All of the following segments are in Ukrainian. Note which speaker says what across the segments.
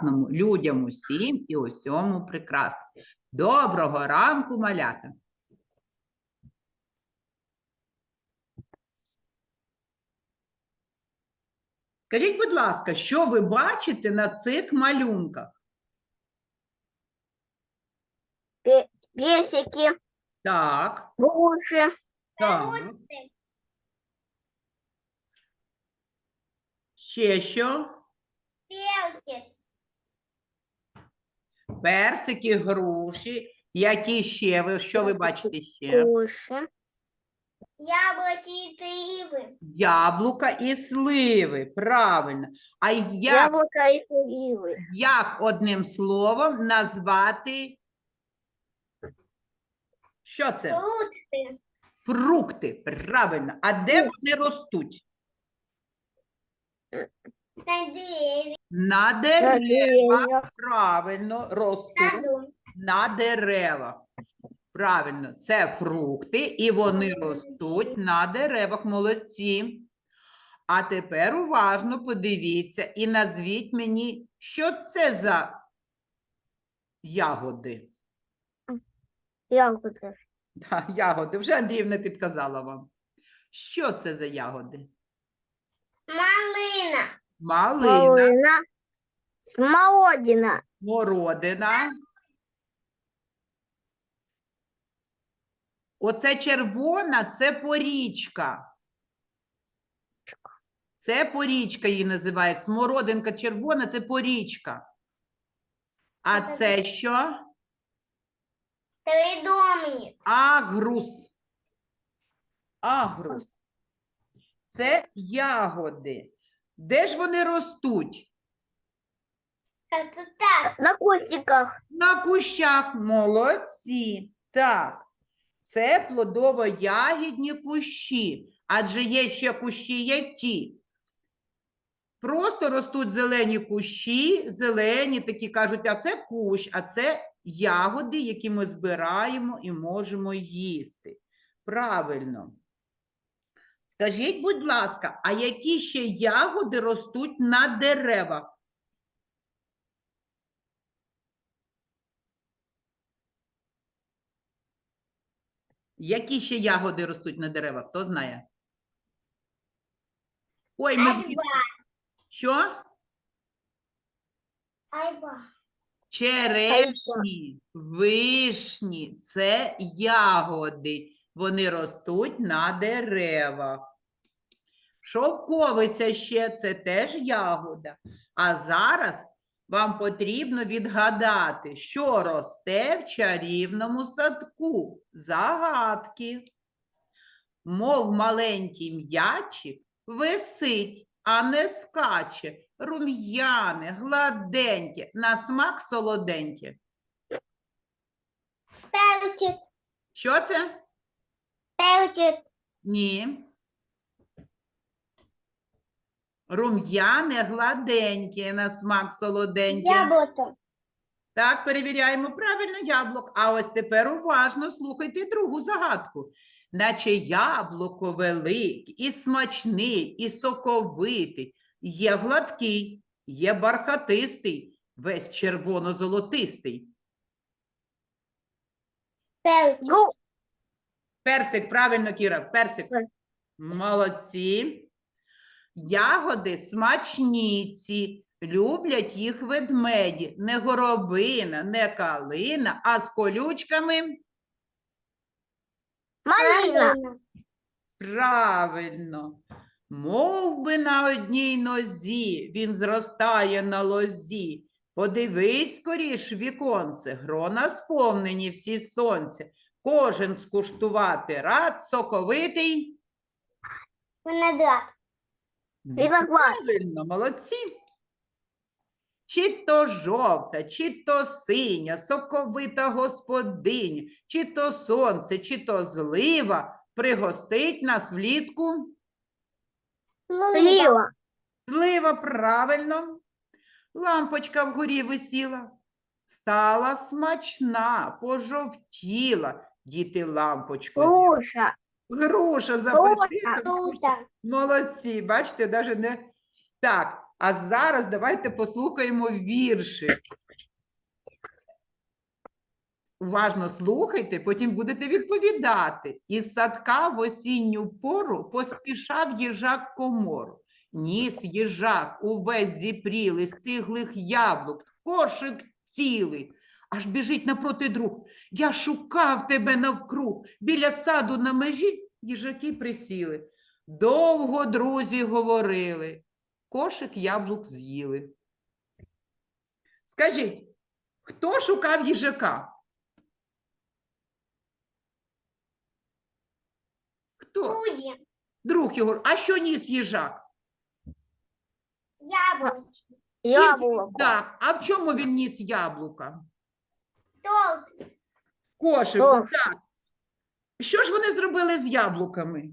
Speaker 1: прекрасному, людям усім і усьому прекрасному. Доброго ранку, малята! Скажіть, будь ласка, що ви бачите на цих малюнках?
Speaker 2: Песики,
Speaker 1: Так,
Speaker 2: груши,
Speaker 1: так. Ще що? Персики, груші. Які ще ви? Що ви бачите ще?
Speaker 2: груши, яблоки и сливы.
Speaker 1: Яблука і сливи. Правильно. А як,
Speaker 2: Яблоко и сливы.
Speaker 1: як одним словом назвати? Що це?
Speaker 2: Фрукты.
Speaker 1: Фрукти. Правильно. А де вони ростуть?
Speaker 2: На
Speaker 1: На деревах. Правильно, ростуть на деревах. Правильно, це фрукти, і вони ростуть на деревах. Молодці. А тепер уважно подивіться і назвіть мені, що це за ягоди.
Speaker 2: Яблоко.
Speaker 1: Да, ягоди. Вже Андріївна підказала вам. Що це за ягоди?
Speaker 2: Малина.
Speaker 1: Малина,
Speaker 2: Малина. Смородина.
Speaker 1: смородина. Оце червона це порічка. Це порічка її називають. Смородинка червона це порічка. А
Speaker 2: Це
Speaker 1: що?
Speaker 2: Тридомник.
Speaker 1: Агрус. Агрус. Це ягоди. Де ж вони ростуть?
Speaker 2: Так. На кустиках.
Speaker 1: На кущах. Молодці. Так. Це плодово-ягідні кущі. Адже є ще кущі які. Просто ростуть зелені кущі, зелені, такі кажуть, а це кущ, а це ягоди, які ми збираємо і можемо їсти. Правильно. Скажіть, будь ласка, а які ще ягоди ростуть на деревах? Які ще ягоди ростуть на деревах? Хто знає? Ой, ми... Що?
Speaker 2: Айва.
Speaker 1: Черешні, вишні – це ягоди. Вони ростуть на деревах. Шовковиця ще це теж ягода. А зараз вам потрібно відгадати, що росте в чарівному садку. Загадки. Мов маленький м'ячик висить, а не скаче. Рум'яне, гладеньке, на смак солоденьке.
Speaker 2: Перчик.
Speaker 1: Що це?
Speaker 2: Перчик.
Speaker 1: Ні. Рум'яне, гладеньке, на смак солоденьке.
Speaker 2: Яблоко.
Speaker 1: Так, перевіряємо правильно яблук. А ось тепер уважно слухайте другу загадку. Наче яблуко велике, і смачний, і соковитий, є гладкий, є бархатистий, весь червоно-золотистий. Персик, правильно, Кіра, персик. Молодці. Ягоди смачніці, люблять їх ведмеді. Не горобина, не калина, а з колючками.
Speaker 2: Малина.
Speaker 1: Правильно. Мов би на одній нозі він зростає на лозі. Подивись скоріш віконце, грона сповнені всі сонця. Кожен скуштувати рад, соковитий.
Speaker 2: Виноград. Виноград.
Speaker 1: Правильно, молодці. Чи то жовта, чи то синя, соковита господиня, чи то сонце, чи то злива пригостить нас влітку.
Speaker 2: Слива.
Speaker 1: Слива, правильно. Лампочка вгорі висіла. Стала смачна, пожовтіла. Діти лампочку.
Speaker 2: Груша.
Speaker 1: Груша за
Speaker 2: Груша.
Speaker 1: присвітом скуштували.
Speaker 2: Груша.
Speaker 1: Молодці, бачите, навіть не. Так, А зараз давайте послухаємо віршик. Уважно слухайте, потім будете відповідати. Із садка в осінню пору поспішав їжак комору. Ніс їжак увесь зіпрілий, стиглих яблук, кошик цілий. Аж біжить напроти друг. Я шукав тебе навкруг. Біля саду на межі їжаки присіли. Довго друзі говорили. Кошик яблук з'їли. Скажіть, хто шукав їжака? Хто?
Speaker 2: Люди.
Speaker 1: Друг його. А що ніс їжак?
Speaker 2: Яблоко.
Speaker 3: Яблоко.
Speaker 1: Так, а в чому він ніс яблука? В кошику,
Speaker 3: Торт.
Speaker 1: так. Що ж вони зробили з яблуками?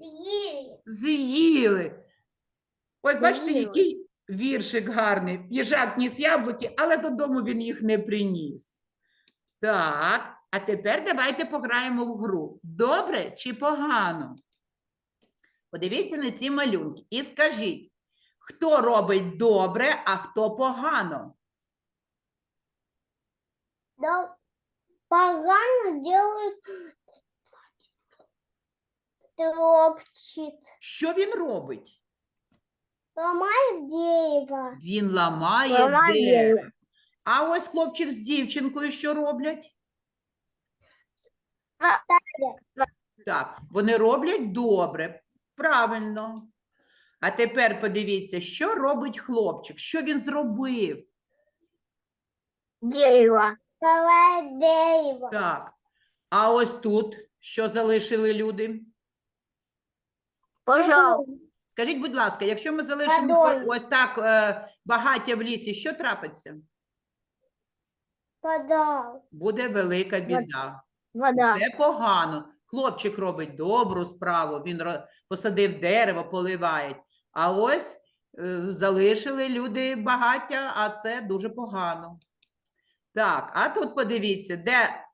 Speaker 2: З'їли.
Speaker 1: З'їли. Ось бачите,
Speaker 3: З'їли.
Speaker 1: який віршик гарний. Їжак ніс яблуки, але додому він їх не приніс. Так, а тепер давайте пограємо в гру. Добре чи погано? Подивіться на ці малюнки і скажіть, хто робить добре, а хто погано?
Speaker 2: Да погано делают топчет.
Speaker 1: Що він робить?
Speaker 2: Ломает дерево.
Speaker 1: Він ламає
Speaker 3: Ламає.
Speaker 1: дерево. А ось хлопчик з дівчинкою що роблять? Так, вони роблять добре, правильно. А тепер подивіться, що робить хлопчик, що він зробив.
Speaker 3: Дерево.
Speaker 2: Дерево.
Speaker 1: Так. А ось тут що залишили люди?
Speaker 3: Пожал.
Speaker 1: Скажіть, будь ласка, якщо ми залишимо
Speaker 2: Водою.
Speaker 1: ось так е, багаття в лісі, що трапиться?
Speaker 2: Подал.
Speaker 1: Буде велика біда.
Speaker 3: Вода.
Speaker 1: Це погано. Хлопчик робить добру справу, він ро- посадив дерево, поливає. А ось е, залишили люди багаття, а це дуже погано. Так, а тут подивіться, де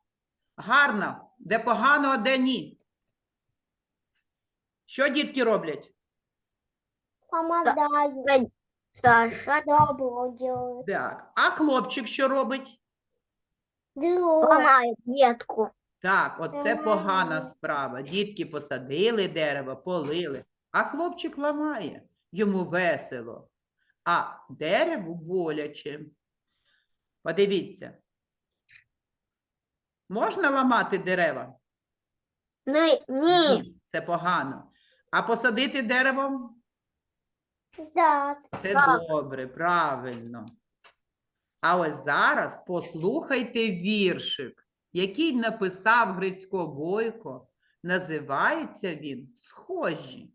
Speaker 1: гарно, де погано, а де ні. Що дітки роблять?
Speaker 3: Саша.
Speaker 2: Делают.
Speaker 1: Так, а хлопчик що робить?
Speaker 3: Ломает ветку.
Speaker 1: Так, оце погана справа. Дітки посадили дерево, полили, а хлопчик ламає, йому весело, а дереву боляче. Подивіться. Можна ламати дерева?
Speaker 3: Ні. Ні.
Speaker 1: це погано. А посадити дерево
Speaker 2: Да.
Speaker 1: це добре, правильно. А ось зараз послухайте віршик, який написав Грицько Бойко. Називається він Схожі.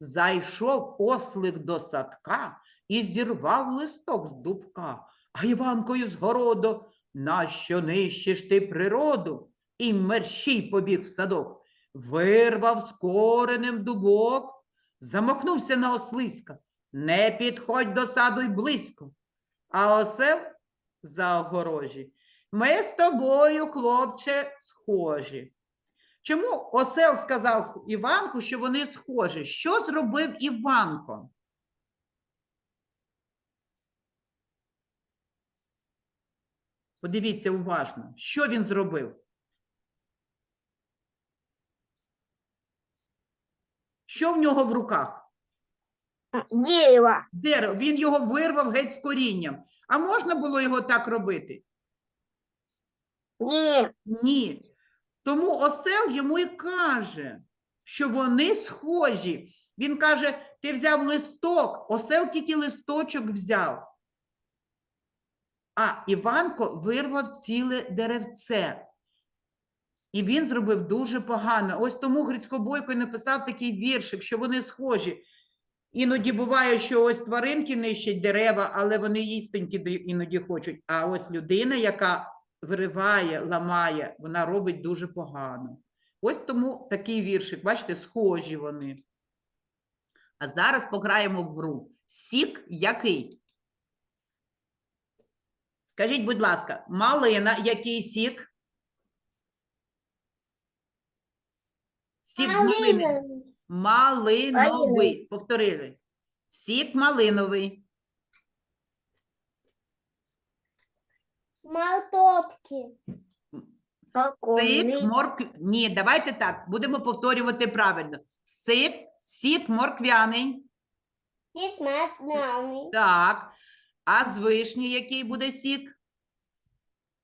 Speaker 1: Зайшов ослик до садка і зірвав листок з дубка, а Іванкою з городу, нащо нищиш ти природу? І мерщій побіг в садок, вирвав з коренем дубок, замахнувся на ослиська. Не підходь до саду й близько. А осел за огорожі. Ми з тобою, хлопче, схожі. Чому осел сказав Іванку, що вони схожі? Що зробив Іванко? Подивіться уважно, що він зробив? Що в нього в руках?
Speaker 3: Дерево.
Speaker 1: Дерево. Він його вирвав геть з корінням. А можна було його так робити?
Speaker 3: Ні.
Speaker 1: Ні. Тому осел йому і каже, що вони схожі. Він каже: ти взяв листок, осел тільки листочок взяв. А Іванко вирвав ціле деревце. І він зробив дуже погано. Ось тому Грицько Бойко написав такий віршик, що вони схожі. Іноді буває, що ось тваринки нищать дерева, але вони їстенькі іноді хочуть. А ось людина, яка вириває, ламає, вона робить дуже погано. Ось тому такий віршик, бачите, схожі вони. А зараз пограємо в гру. Сік який? Скажіть, будь ласка, малина, який сік? Сік з малини. Малиновий.
Speaker 3: Малиновий.
Speaker 1: Повторили. Сік малиновий.
Speaker 2: Мартопки.
Speaker 1: Сик, моркв... Ні, давайте так, будемо повторювати правильно. Сик, сік морквяний.
Speaker 2: Сік метневий.
Speaker 1: Так. А з вишні який буде сік?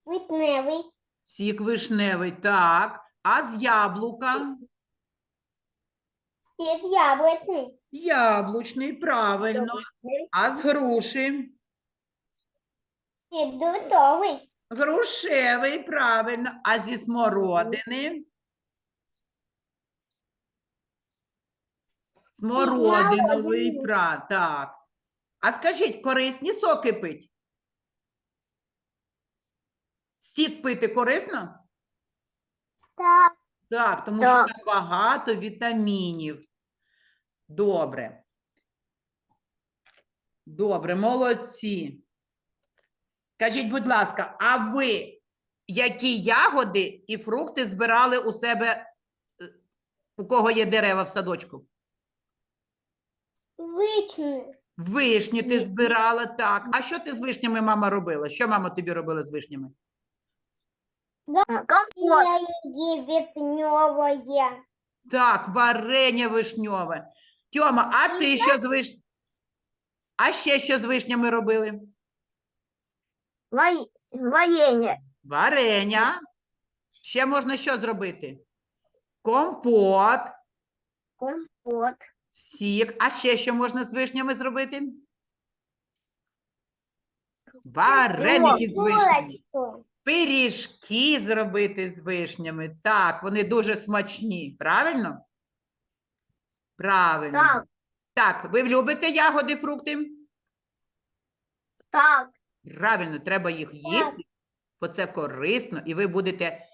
Speaker 2: Витневий.
Speaker 1: Сік вишневий, так. А з яблука?
Speaker 2: Сік яблучний.
Speaker 1: Яблучний, правильно. А з груші?
Speaker 2: Сік дутовий.
Speaker 1: Грушевий, правильно. А зі смородини? Смородиновий, пра, так. А скажіть, корисні соки пить? Сік пити корисно?
Speaker 2: Так.
Speaker 1: Так, тому
Speaker 3: Так.
Speaker 1: що там багато вітамінів. Добре. Добре, молодці. Кажіть, будь ласка, а ви які ягоди і фрукти збирали у себе, е, у кого є дерева в садочку?
Speaker 2: Вичний.
Speaker 1: Вишні ти збирала, так. А що ти з вишнями, мама, робила? Що мама тобі робила з вишнями?
Speaker 3: Компот.
Speaker 2: Є.
Speaker 1: Так, варення вишньове. Тьома, а ти що з виш... А ще що з вишнями робили?
Speaker 3: Вай- Варенье.
Speaker 1: Варення. Ще можна що зробити? Компот,
Speaker 3: Компот.
Speaker 1: Сік. А ще що можна з вишнями зробити? Вареники з вишнями. Пиріжки зробити з вишнями. Так, вони дуже смачні. Правильно? Правильно.
Speaker 3: Так.
Speaker 1: Так, ви любите ягоди, фрукти?
Speaker 3: Так.
Speaker 1: Правильно, треба їх їсти, бо це корисно, і ви будете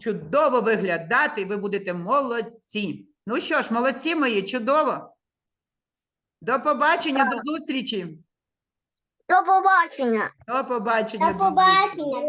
Speaker 1: чудово виглядати, і ви будете молодці. Ну що ж, молодці мої, чудово. До побачення, до зустрічі.
Speaker 3: До побачення.
Speaker 1: До побачення. До зустрічі.
Speaker 2: побачення. До